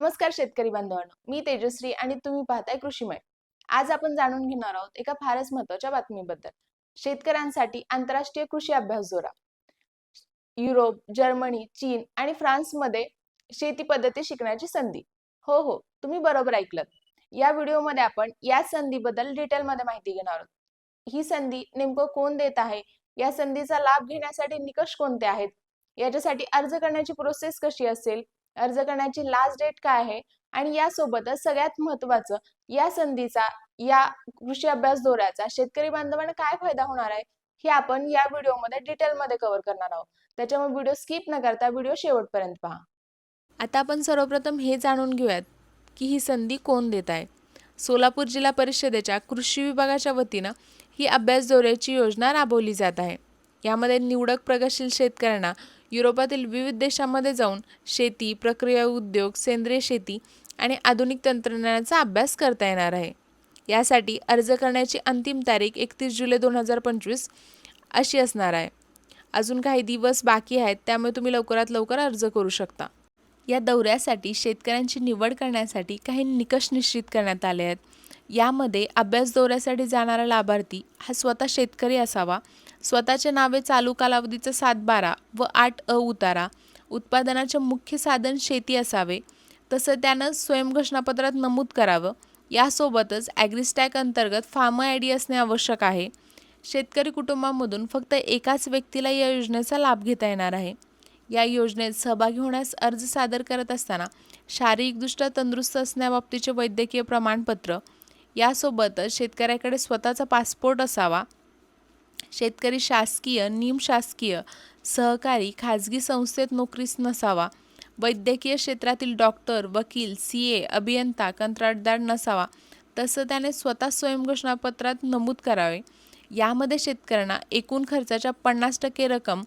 नमस्कार शेतकरी बांधवांनो मी तेजश्री आणि तुम्ही पाहताय कृषीमय. आज आपण जाणून घेणार आहोत एका फारच महत्त्वाच्या बातमीबद्दल. शेतकऱ्यांसाठी आंतरराष्ट्रीय कृषी अभ्यास जोरा युरोप जर्मनी चीन आणि फ्रान्समध्ये शेती पद्धती शिकण्याची संधी. हो हो तुम्ही बरोबर ऐकलं या व्हिडिओमध्ये आपण या संधीबद्दल डिटेलमध्ये माहिती घेणार आहोत. ही संधी नेमकं कोण देत आहे? या संधीचा लाभ घेण्यासाठी निकष कोणते आहेत? याच्यासाठी अर्ज करण्याची प्रोसेस कशी असेल? अर्ज करण्याची लास्ट डेट काय आहे? आणि यासोबतच सगळ्यात महत्वाचं या संधीचा या कृषी अभ्यास दौऱ्याचा शेतकरी बांधवांना काय फायदा होणार आहे? हे आपण या व्हिडिओमध्ये डिटेलमध्ये कव्हर करणार आहोत. त्याच्यामुळे व्हिडिओ स्किप न करता व्हिडिओ शेवटपर्यंत पहा. आता आपण सर्वप्रथम हे जाणून घेऊयात की ही संधी कोण देत आहे? सोलापूर जिल्हा परिषदेच्या कृषी विभागाच्या वतीनं ही अभ्यास दौऱ्याची योजना राबवली जात आहे. यामध्ये निवडक प्रगतशील शेतकऱ्यांना युरोपातील विविध देशांमध्ये जाऊन शेती प्रक्रिया उद्योग सेंद्रिय शेती आणि आधुनिक तंत्रज्ञानाचा अभ्यास करता येणार आहे. यासाठी अर्ज करण्याची अंतिम तारीख एकतीस जुलै दोन हजार पंचवीस अशी असणार आहे. अजून काही दिवस बाकी आहेत त्यामुळे तुम्ही लवकरात लवकर अर्ज करू शकता. या दौऱ्यासाठी शेतकऱ्यांची निवड करण्यासाठी काही निकष निश्चित करण्यात आले आहेत. यामध्ये अभ्यास दौऱ्यासाठी जाणारा लाभार्थी हा स्वतः शेतकरी असावा. स्वतःच्या नावे चालू कालावधीचा सात बारा व आठ अ उतारा. उत्पादनाचे मुख्य साधन शेती असावे. तसं त्यानं स्वयंघोषणापत्रात नमूद करावं. यासोबतच ॲग्रिस्टॅक अंतर्गत फार्म आय डी असणे आवश्यक आहे. शेतकरी कुटुंबामधून फक्त एकाच व्यक्तीला या योजनेचा लाभ घेता येणार आहे. या योजनेत सहभागी होण्यास अर्ज सादर करत असताना शारीरिकदृष्ट्या तंदुरुस्त असण्याबाबतीचे वैद्यकीय प्रमाणपत्र यासोबतच शेतकऱ्याकडे स्वतःचा पासपोर्ट असावा. शेतकरी शासकीय निमशासकीय सहकारी खाजगी संस्थेत नोकरीस नसावा. वैद्यकीय क्षेत्रातील डॉक्टर वकील सी ए अभियंता कंत्राटदार नसावा. तसं त्याने स्वतः स्वयंघोषणापत्रात नमूद करावे. यामध्ये शेतकऱ्यांना एकूण खर्चाच्या पन्नास टक्के रक्कम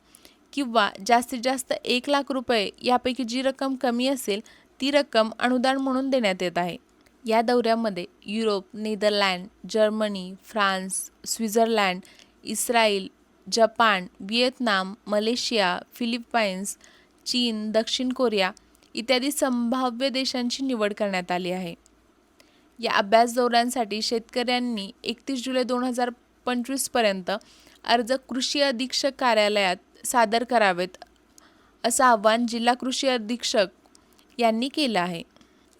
किंवा जास्तीत जास्त एक लाख रुपये यापैकी जी रक्कम कमी असेल ती रक्कम अनुदान म्हणून देण्यात येत आहे. या दौऱ्यामध्ये Europe Netherland Germany France Switzerland Israel Japan Vietnam Malaysia Philippines चीन दक्षिण कोरिया इत्यादी संभाव्य देशांची निवड करण्यात आली आहे. या अभ्यास दौऱ्यांसाठी शेतकऱ्यांनी एकतीस जुलै दोन हजार पंचवीसपर्यंत अर्ज कृषी अधीक्षक कार्यालयात सादर करावेत असं आवाहन जिल्हा कृषी अधीक्षक यांनी केलं आहे.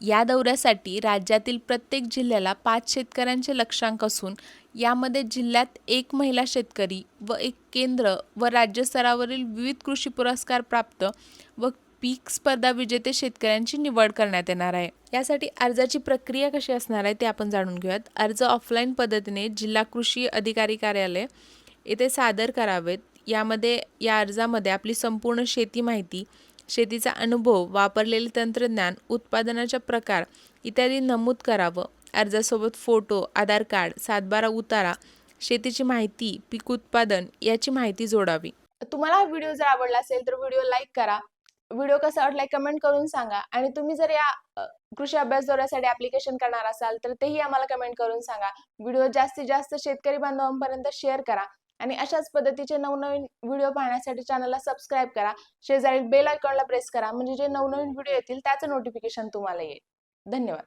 या दौऱ्यासाठी राज्यातील प्रत्येक जिल्ह्याला पाच शेतकऱ्यांचे लक्षांक असून यामध्ये जिल्ह्यात एक महिला शेतकरी व एक केंद्र व राज्यस्तरावरील विविध कृषी पुरस्कार प्राप्त व पीक स्पर्धा विजेते शेतकऱ्यांची निवड करण्यात येणार आहे. यासाठी अर्जाची प्रक्रिया कशी असणार आहे ते आपण जाणून घेऊयात. अर्ज ऑफलाईन पद्धतीने जिल्हा कृषी अधिकारी कार्यालय येथे सादर करावेत. यामध्ये या अर्जामध्ये आपली संपूर्ण शेती माहिती शेतीचा अनुभव वापरलेले तंत्रज्ञान उत्पादनाचा प्रकार इत्यादी नमूद करावं. अर्जासोबत फोटो आधार कार्ड सातबारा उतारा शेतीची माहिती पीक उत्पादन याची माहिती जोडावी. तुम्हाला हा व्हिडिओ जर आवडला असेल तर व्हिडिओ लाईक करा. व्हिडिओ कसा वाटलाय कमेंट करून सांगा. आणि तुम्ही जर या कृषी अभ्यास दौऱ्यासाठी ऍप्लिकेशन करणार असाल तर तेही आम्हाला कमेंट करून सांगा. व्हिडिओ जास्तीत जास्त शेतकरी बांधवांपर्यंत शेअर करा. आणि अशाच पद्धतीचे नवनवीन व्हिडिओ पाहण्यासाठी चॅनलला सबस्क्राईब करा. शेजारी बेल आयकॉनला प्रेस करा. म्हणजे जे नवनवीन व्हिडिओ येतील त्याचं नोटिफिकेशन तुम्हाला येईल. धन्यवाद.